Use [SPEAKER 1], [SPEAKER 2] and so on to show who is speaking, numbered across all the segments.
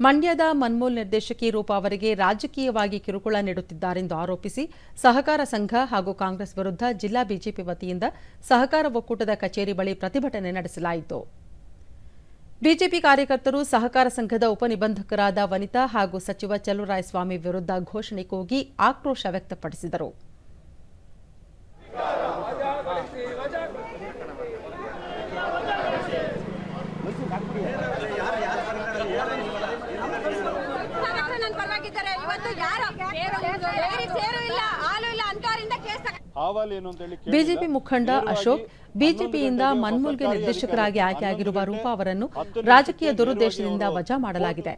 [SPEAKER 1] ಮಂಡ್ಯದ ಮನ್ಮೂಲ್ ನಿರ್ದೇಶಕಿ ರೂಪಾ ಅವರಿಗೆ ರಾಜಕೀಯವಾಗಿ ಕಿರುಕುಳ ನೀಡುತ್ತಿದ್ದಾರೆಂದು ಆರೋಪಿಸಿ ಸಹಕಾರ ಸಂಘ ಹಾಗೂ ಕಾಂಗ್ರೆಸ್ ವಿರುದ್ಧ ಜಿಲ್ಲಾ ಬಿಜೆಪಿ ವತಿಯಿಂದ ಸಹಕಾರ ಒಕ್ಕೂಟದ ಕಚೇರಿ ಬಳಿ ಪ್ರತಿಭಟನೆ ನಡೆಸಲಾಯಿತು. ಬಿಜೆಪಿ ಕಾರ್ಯಕರ್ತರು ಸಹಕಾರ ಸಂಘದ ಉಪನಿಬಂಧಕರಾದ ವನಿತಾ ಹಾಗೂ ಸಚಿವ ಚಲುರಾಯಸ್ವಾಮಿ ವಿರುದ್ಧ ಘೋಷಣೆ ಕೂಗಿ ಆಕ್ರೋಶ ವ್ಯಕ್ತಪಡಿಸಿದರು. ಬಿಜೆಪಿ ಮುಖಂಡ ಅಶೋಕ್ ಬಿಜೆಪಿಯಿಂದ ಮನ್ಮೂಲ್ಗೆ ನಿರ್ದೇಶಕರಾಗಿ ಆಯ್ಕೆಯಾಗಿರುವ ರೂಪಾ ಅವರನ್ನು ರಾಜಕೀಯ ದುರುದ್ದೇಶದಿಂದ ವಜಾ ಮಾಡಲಾಗಿದೆ.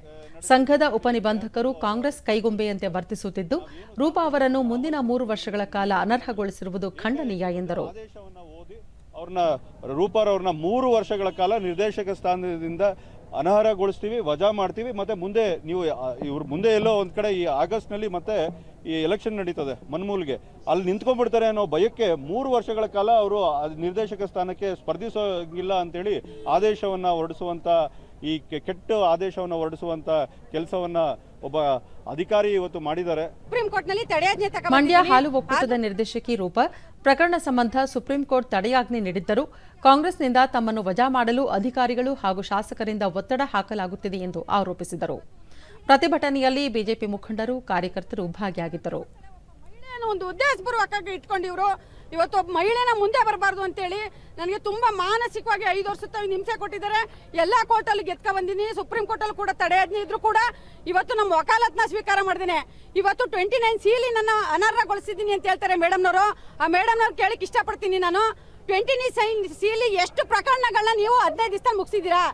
[SPEAKER 1] ಸಂಘದ ಉಪನಿಬಂಧಕರು ಕಾಂಗ್ರೆಸ್ ಕೈಗೊಂಬೆಯಂತೆ ವರ್ತಿಸುತ್ತಿದ್ದು ರೂಪಾ ಅವರನ್ನು ಮುಂದಿನ ಮೂರು ವರ್ಷಗಳ ಕಾಲ ಅನರ್ಹಗೊಳಿಸಿರುವುದು ಖಂಡನೀಯ ಎಂದರು.
[SPEAKER 2] ಆದೇಶವನ್ನ ಓದಿ ಅವ್ರನ್ನ ರೂಪಾರವ್ರನ್ನ ಮೂರು ವರ್ಷಗಳ ಕಾಲ ನಿರ್ದೇಶಕ ಸ್ಥಾನದಿಂದ ಅನರ್ಹಗೊಳಿಸ್ತೀವಿ, ವಜಾ ಮಾಡ್ತೀವಿ, ಮತ್ತೆ ಮುಂದೆ ನೀವು ಇವ್ರ ಮುಂದೆ ಎಲ್ಲೋ ಒಂದು ಕಡೆ ಈ ಆಗಸ್ಟ್ನಲ್ಲಿ ಮತ್ತೆ ಈ ಎಲೆಕ್ಷನ್ ನಡೀತದೆ ಮನ್ಮೂಲ್ಗೆ. ಅಲ್ಲಿ ನಿಂತ್ಕೊಂಡ್ಬಿಡ್ತಾರೆ ಅನ್ನೋ ಭಯಕ್ಕೆ ಮೂರು ವರ್ಷಗಳ ಕಾಲ ಅವರು ನಿರ್ದೇಶಕ ಸ್ಥಾನಕ್ಕೆ ಸ್ಪರ್ಧಿಸೋಂಗಿಲ್ಲ ಅಂತೇಳಿ ಆದೇಶವನ್ನ ಹೊರಡಿಸುವಂತ, ಈ ಕೆಟ್ಟ ಆದೇಶವನ್ನು ಹೊರಡಿಸುವಂತ ಕೆಲಸವನ್ನ ಒಬ್ಬ ಅಧಿಕಾರಿ ಇವತ್ತು ಮಾಡಿದ್ದಾರೆ.
[SPEAKER 3] ಸುಪ್ರೀಂ ಕೋರ್ಟ್ನಲ್ಲಿ ತಡೆಯಾಜ್ಞೆ
[SPEAKER 1] ಮಂಡ್ಯ. ಹಾಲು ಒಕ್ಕೂಟದ ನಿರ್ದೇಶಕಿ ರೂಪ ಪ್ರಕರಣ ಸಂಬಂಧ ಸುಪ್ರೀಂ ಕೋರ್ಟ್ ತಡೆಯಾಜ್ಞೆ ನೀಡಿದ್ದರೂ. ಕಾಂಗ್ರೆಸ್ನಿಂದ ತಮ್ಮನ್ನು ವಜಾ ಮಾಡಲು ಅಧಿಕಾರಿಗಳು ಹಾಗೂ ಶಾಸಕರಿಂದ ಒತ್ತಡ ಹಾಕಲಾಗುತ್ತಿದೆ ಎಂದು ಆರೋಪಿಸಿದರು. ಪ್ರತಿಭಟನೆಯಲ್ಲಿ ಬಿಜೆಪಿ ಮುಖಂಡರು ಕಾರ್ಯಕರ್ತರು ಭಾಗಿಯಾಗಿದ್ದರು.
[SPEAKER 3] ಒಂದು ಉದ್ದೇಶಪೂರ್ವಕವಾಗಿ ಇವತ್ತು ಒಬ್ಬ ಮಹಿಳೆನ ಮುಂದೆ ಬರಬಾರ್ದು ಅಂತೇಳಿ ನನಗೆ ತುಂಬಾ ಮಾನಸಿಕವಾಗಿ ಐದು ವರ್ಷ ಹಿಂಸೆ ಕೊಟ್ಟಿದ್ದಾರೆ. ಎಲ್ಲಾ ಕೋರ್ಟಲ್ಲಿ ಗೆದ್ಕ ಬಂದಿನಿ ಸುಪ್ರೀಂ ಕೋರ್ಟಲ್ಲಿ ಕೂಡ ತಡೆಯಾಜ್ಞೆ ಇದ್ರು ಕೂಡ ಇವತ್ತು ನಮ್ಮ ವಕಾಲತ್ನ ಸ್ವೀಕಾರ ಮಾಡಿದ್ದೀನಿ ಇವತ್ತು ಟ್ವೆಂಟಿ ನೈನ್ ಸೀಲಿ ನನ್ನ ಅನರ್ಹಗೊಳಿಸಿದ್ದೀನಿ ಅಂತ ಹೇಳ್ತಾರೆ ಮೇಡಮ್ನವರು. ಆ ಮೇಡಮ್ನವ್ರು ಕೇಳಕ್ ಇಷ್ಟಪಡ್ತೀನಿ ನಾನು. ಟ್ವೆಂಟಿ ನೈನ್ ಸೈನ್ ಸಿಲಿ ಎಷ್ಟು ಪ್ರಕರಣಗಳನ್ನ ನೀವು ಹದಿನೈದು ದಿವಸ ಮುಗಿಸಿದ್ದೀರಾ?